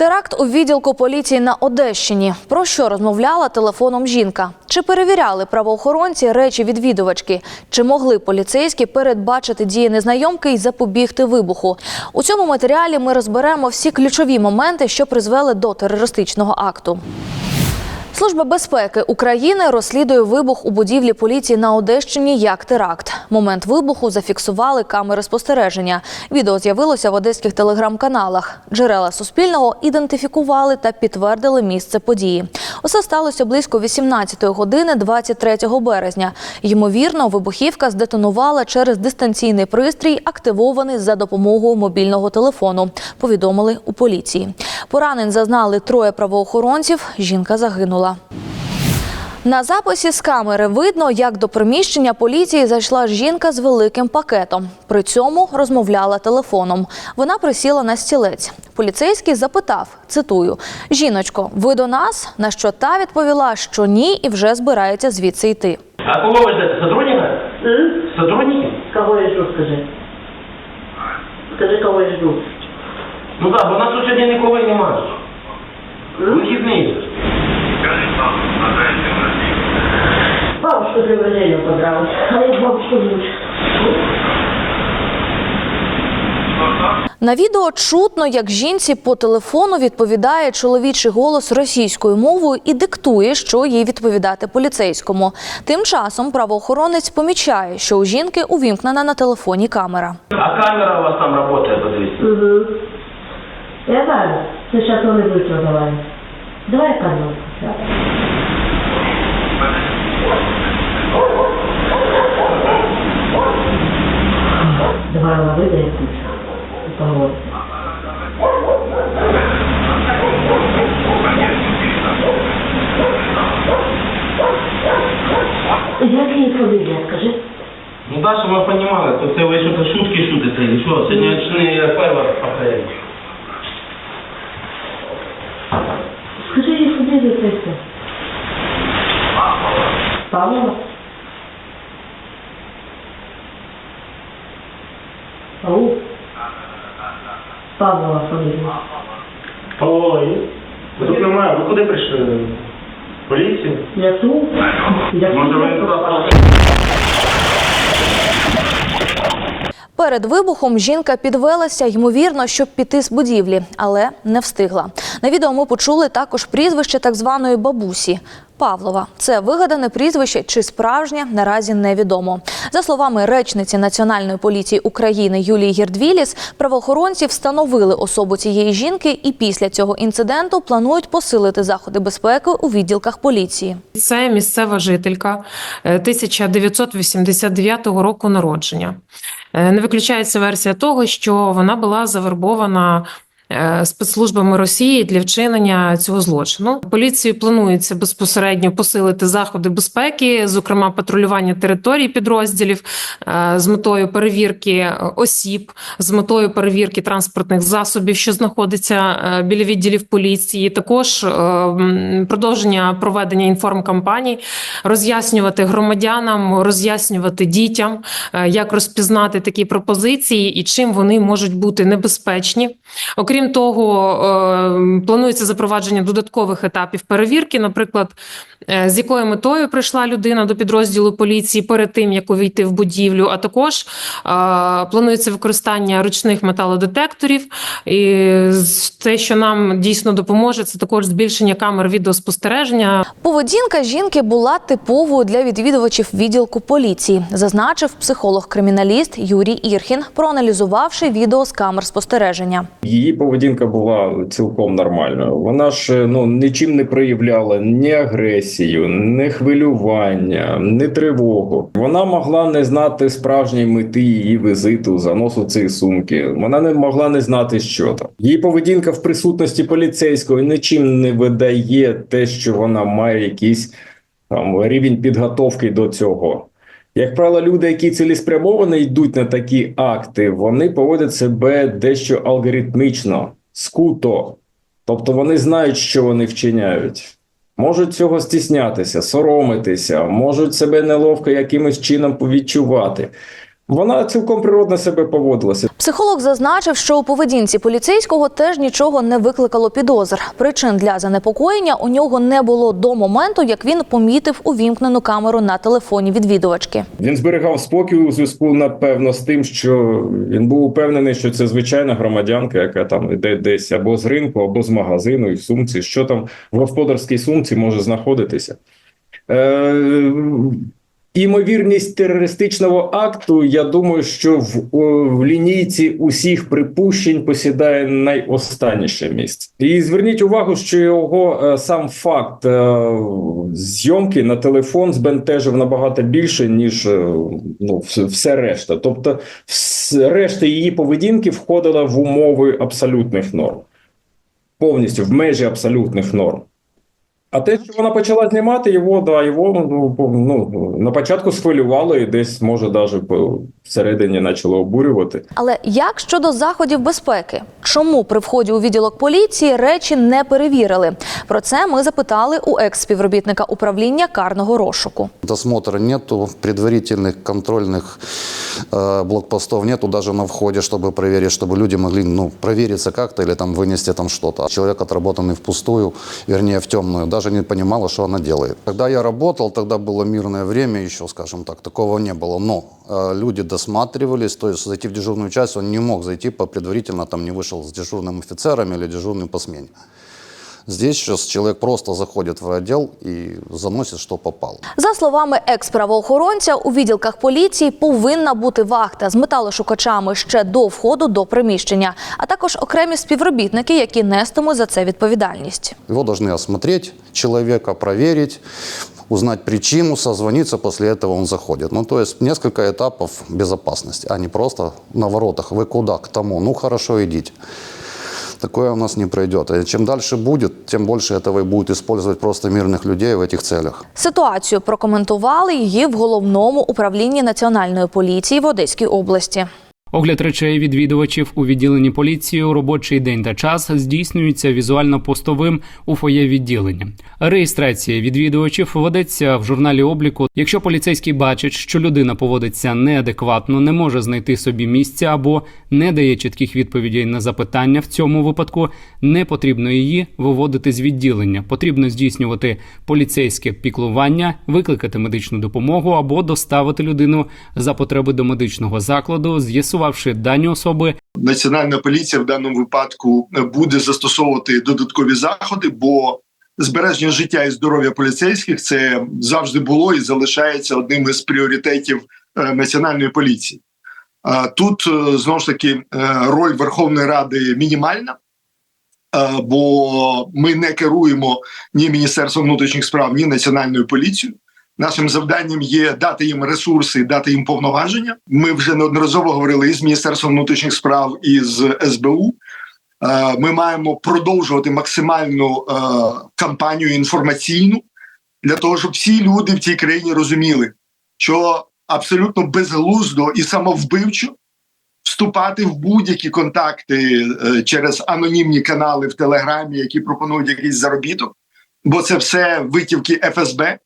Теракт у відділку поліції на Одещині. Про що розмовляла телефоном жінка? Чи перевіряли правоохоронці речі відвідувачки? Чи могли поліцейські передбачити дії незнайомки і запобігти вибуху? У цьому матеріалі ми розберемо всі ключові моменти, що призвели до терористичного акту. Служба безпеки України розслідує вибух у будівлі поліції на Одещині як теракт. Момент вибуху зафіксували камери спостереження. Відео з'явилося в одеських телеграм-каналах. Джерела Суспільного ідентифікували та підтвердили місце події. Усе сталося близько 18 години 23 березня. Ймовірно, вибухівка здетонувала через дистанційний пристрій, активований за допомогою мобільного телефону. Повідомили у поліції. Поранень зазнали троє правоохоронців. Жінка загинула. На записі з камери видно, як до приміщення поліції зайшла жінка з великим пакетом. При цьому розмовляла телефоном. Вона присіла на стілець. Поліцейський запитав, цитую: Жіночко, ви до нас? На що та відповіла, що ні, і вже збирається звідси йти. А кого вы ждете? Сотрудника? Сотрудники? Кого я жду, скажи? Скажи, кого я жду. Ну так, бо у нас тут сьогодні нікого немає. Вихідний. Бабушку предложение понравилось. А я бабушку. На відео чутно, як жінці по телефону відповідає чоловічий голос російською мовою і диктує, що їй відповідати поліцейському. Тим часом правоохоронець помічає, що у жінки увімкнена на телефоні камера. А камера у вас там працює, подивіться. Угу. Я знаю. Сейчас он и будет разговаривать. Давай камеру. Давай она выдает и поговорит. Як її фамілія, скажи? Ну так, щоб ми розуміли, то це ви що-то шутки шутите, і що, сьогодні очні фермер повторяють. Скажи їй фамілію це все. Павлова? Ау. Павлова фамілія. Ой, ви тут немає. Ви куди прийшли? Поліцію? Я тут. Я Може ви тут. туди Перед вибухом жінка підвелася, ймовірно, щоб піти з будівлі, але не встигла. На відео ми почули також прізвище так званої бабусі Павлова. Це вигадане прізвище чи справжнє наразі невідомо. За словами речниці Національної поліції України Юлії Гірдвіліс, правоохоронці встановили особу цієї жінки і після цього інциденту планують посилити заходи безпеки у відділках поліції. Це місцева жителька е, 1989 року народження. Е, Не виключається версія того, що вона була завербована е, спецслужбами Росії для вчинення цього злочину. Поліції планується безпосередньо посилити заходи безпеки, зокрема патрулювання територій підрозділів е, з метою перевірки осіб, з метою перевірки транспортних засобів, що знаходиться е, біля відділів поліції. Також е, продовження проведення інформкампаній, роз'яснювати громадянам, роз'яснювати дітям, е, як розпізнати такі пропозиції і чим вони можуть бути небезпечні. Окрім того, е, планується запровадження додаткових етапів перевірки, наприклад, е, з якою метою прийшла людина до підрозділу поліції перед тим, як увійти в будівлю. А також е, планується використання ручних металодетекторів. І те, що нам дійсно допоможе, це також збільшення камер відеоспостереження. Поведінка жінки була типовою для відвідувачів відділку поліції, зазначив психолог-криміналіст Юрій Ірхін, проаналізувавши відео з камер спостереження. Її поведінка була цілком нормальною. Вона ж ну нічим не проявляла ні агресію, ні хвилювання, ні тривогу. Вона могла не знати справжньої мети її візиту, заносу цієї сумки. Вона не могла не знати, що там. Її поведінка в присутності поліцейського нічим не видає те, що вона має якийсь там рівень підготовки до цього. Як правило, люди, які цілеспрямовано йдуть на такі акти, вони поводять себе дещо алгоритмічно, скуто. Тобто вони знають, що вони вчиняють. Можуть цього стіснятися, соромитися, можуть себе неловко якимось чином повідчувати. Вона цілком природно себе поводилася. Психолог зазначив, що у поведінці поліцейського теж нічого не викликало підозр. Причин для занепокоєння у нього не було до моменту, як він помітив увімкнену камеру на телефоні відвідувачки. Він зберігав спокій у зв'язку, напевно, з тим, що він був упевнений, що це звичайна громадянка, яка там йде десь або з ринку, або з магазину і в сумці. Що там в господарській сумці може знаходитися? Е, Імовірність терористичного акту, я думаю, що в, в лінійці усіх припущень посідає найостанніше місце. І зверніть увагу, що його е, сам факт е, зйомки на телефон збентежив набагато більше, ніж е, ну, все решта. Тобто, решта її поведінки входила в умови абсолютних норм, повністю в межі абсолютних норм. А те, що вона почала знімати його, да, його ну, по- ну, на початку схвилювало і десь, може, навіть всередині почало обурювати. Але як щодо заходів безпеки? Чому при вході у відділок поліції речі не перевірили? Про це ми запитали у екс-співробітника управління карного розшуку. Досмотра нету, предварительных контрольных э, блокпостов нету даже на входе, чтобы проверить, чтобы люди могли ну, провериться как-то или там вынести там что-то. Человек отработанный впустую, вернее в темную, даже не понимала, что она делает. Когда я работал, тогда было мирное время еще, скажем так, такого не было. Но э, люди досматривались, то есть зайти в дежурную часть он не мог зайти по предварительно, там не вышел с дежурным офицером или дежурным по смене. Здесь сейчас человек просто заходит в отдел и заносит, что попало. За словами екс-правоохоронця, у відділках поліції повинна бути вахта з металошукачами ще до входу до приміщення, а також окремі співробітники, які нестимуть за це відповідальність. Его должны осмотреть человека, проверить, узнать причину, созвониться, после этого он заходит. Ну, то есть несколько этапов безопасности, а не просто на воротах. Вы куда? К тому. Ну, хорошо, идите. Такое у нас не пройдет. И чем дальше будет, тем больше этого и будет использовать просто мирных людей в этих целях. Ситуацію прокоментували її в головному управлінні національної поліції в Одеській області. Огляд речей відвідувачів у відділенні поліції у робочий день та час здійснюється візуально-постовим у фоє відділення. Реєстрація відвідувачів ведеться в журналі обліку. Якщо поліцейський бачить, що людина поводиться неадекватно, не може знайти собі місця або не дає чітких відповідей на запитання, в цьому випадку не потрібно її виводити з відділення. Потрібно здійснювати поліцейське піклування, викликати медичну допомогу або доставити людину за потреби до медичного закладу, з'ясувавши дані особи Національна поліція в даному випадку буде застосовувати додаткові заходи, бо збереження життя і здоров'я поліцейських це завжди було і залишається одним із пріоритетів е, національної поліції. Тут е, знову ж таки е, роль Верховної Ради мінімальна, е, бо ми не керуємо ні Міністерством внутрішніх справ, ні національною поліцією. Нашим завданням є дати їм ресурси, дати їм повноваження. Ми вже неодноразово говорили і з Міністерством внутрішніх справ, і з СБУ. Е, Ми маємо продовжувати максимальну е, кампанію інформаційну для того, щоб всі люди в цій країні розуміли, що абсолютно безглуздо і самовбивчо вступати в будь-які контакти е, через анонімні канали в Телеграмі, які пропонують якийсь заробіток, бо це все витівки ФСБ.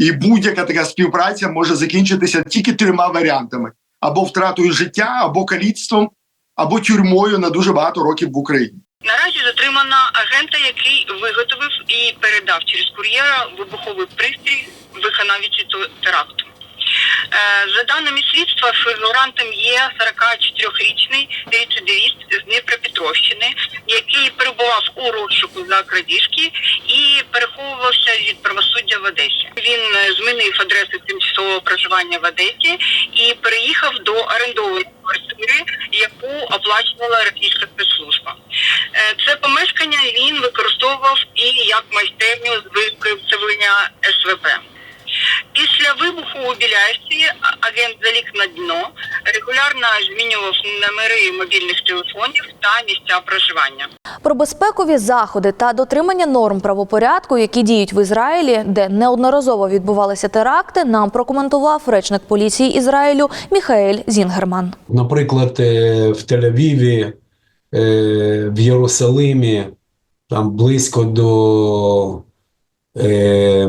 І будь-яка така співпраця може закінчитися тільки трьома варіантами: або втратою життя, або каліцтвом, або тюрмою на дуже багато років в Україні. Наразі затримано агента, який виготовив і передав через кур'єра вибуховий пристрій виконавці теракту. Е, За даними слідства, фігурантом є 44-річний рецидивіст з Дніпропетровщини, який перебував у розшуку за крадіжки і переховувався від правосуддя в Одесі. Він е, змінив адресу тимчасового проживання в Одесі і переїхав до орендованої квартири, яку оплачувала російська спецслужба. Е, Це помешкання він використовував і як майстерню з виготовлення СВП. Після вибуху у Білясі агент заліг на дно, регулярно змінював номери мобільних телефонів та місця проживання. Про безпекові заходи та дотримання норм правопорядку, які діють в Ізраїлі, де неодноразово відбувалися теракти, нам прокоментував речник поліції Ізраїлю Міхаель Зінгерман. Наприклад, е, в Тель-Авіві, е, в Єрусалимі, там близько до е,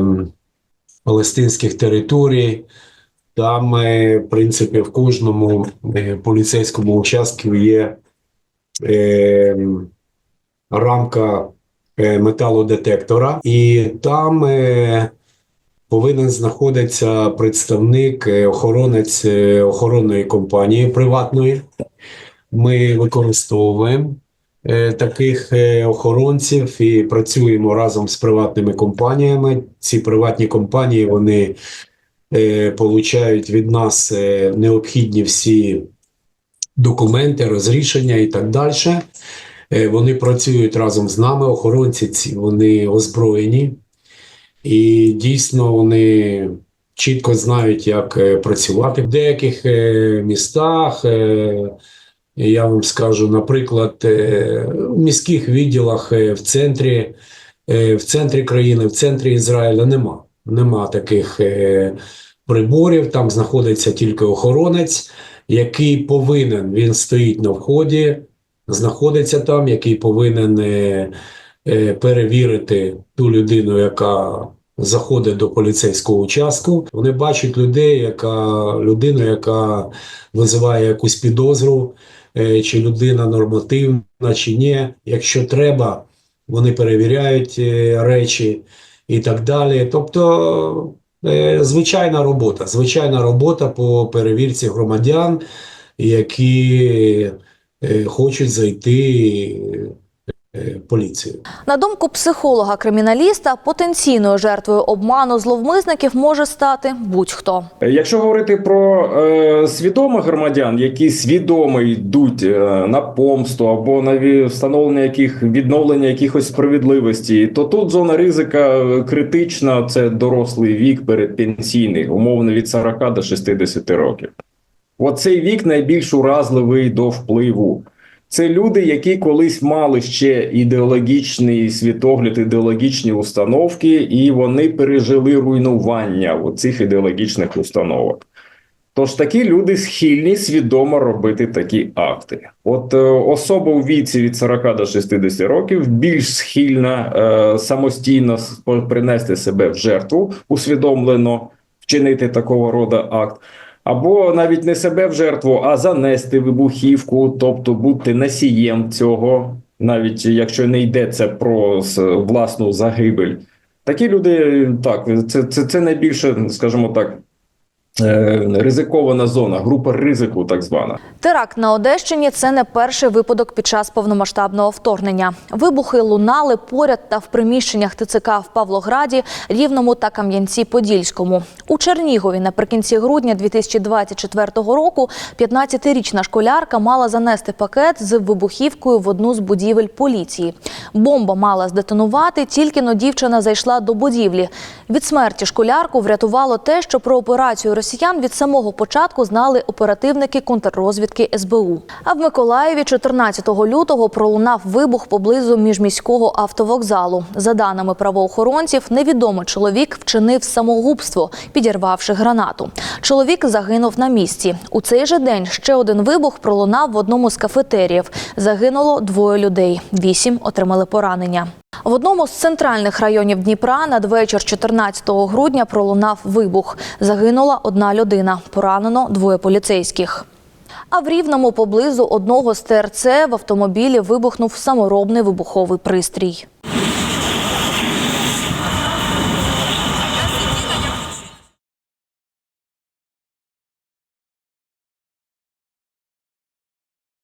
палестинських територій, Там, е, в принципі, в кожному е, поліцейському участку є е, рамка е, металодетектора, і там е, повинен знаходитися представник, охоронець охоронної компанії приватної. Ми використовуємо таких е, охоронців і працюємо разом з приватними компаніями. Ці приватні компанії вони е, получають від нас е, необхідні всі документи, розрішення і так далі. Е, Вони працюють разом з нами, охоронці ці вони озброєні, і дійсно вони чітко знають, як е, працювати в деяких е, містах. Я вам скажу, наприклад, е, в міських відділах е, в центрі, е, в центрі країни, в центрі Ізраїля нема. Нема таких приборів. Там знаходиться тільки охоронець, який повинен, він стоїть на вході, знаходиться там, який повинен перевірити ту людину, яка заходить до поліцейського участку. Вони бачать людей, яка людину, яка визиває якусь підозру, чи людина нормативна, чи ні. Якщо треба, вони перевіряють е, речі і так далі. Тобто, е, звичайна робота, звичайна робота по перевірці громадян, які е, хочуть зайти е, поліцію. На думку психолога-криміналіста, потенційною жертвою обману зловмисників може стати будь-хто. Якщо говорити про е, свідомих громадян, які свідомо йдуть е, на помсту або на встановлення яких відновлення якихось справедливості, то тут зона ризика е, критична. Це дорослий вік передпенсійний, умовно від 40 до 60 років. Оцей вік найбільш уразливий до впливу. Це люди, які колись мали ще ідеологічний світогляд, ідеологічні установки, і вони пережили руйнування цих ідеологічних установок. Тож такі люди схильні свідомо робити такі акти. От е, особа у віці від 40 до 60 років більш схильна е, самостійно принести себе в жертву, усвідомлено вчинити такого роду акт. Або навіть не себе в жертву, а занести вибухівку, тобто бути носієм цього, навіть якщо не йдеться про власну загибель. Такі люди, так, це, це, це найбільше, скажімо так, ризикована зона, група ризику, так звана. Теракт на Одещині це не перший випадок під час повномасштабного вторгнення. Вибухи лунали поряд та в приміщеннях ТЦК в Павлограді, Рівному та Кам'янці-Подільському. У Чернігові наприкінці грудня 2024 року 15-річна школярка мала занести пакет з вибухівкою в одну з будівель поліції. Бомба мала здетонувати, тільки но дівчина зайшла до будівлі. Від смерті школярку врятувало те, що про операцію росіян від самого початку знали оперативники контррозвідки СБУ. А в Миколаєві 14 лютого пролунав вибух поблизу міжміського автовокзалу. За даними правоохоронців, невідомий чоловік вчинив самогубство, підірвавши гранату. Чоловік загинув на місці. У цей же день ще один вибух пролунав в одному з кафетеріїв. Загинуло двоє людей. Вісім отримали поранення. В одному з центральних районів Дніпра надвечір 14 грудня пролунав вибух. Загинула одна людина, поранено двоє поліцейських. А в Рівному поблизу одного з ТРЦ в автомобілі вибухнув саморобний вибуховий пристрій.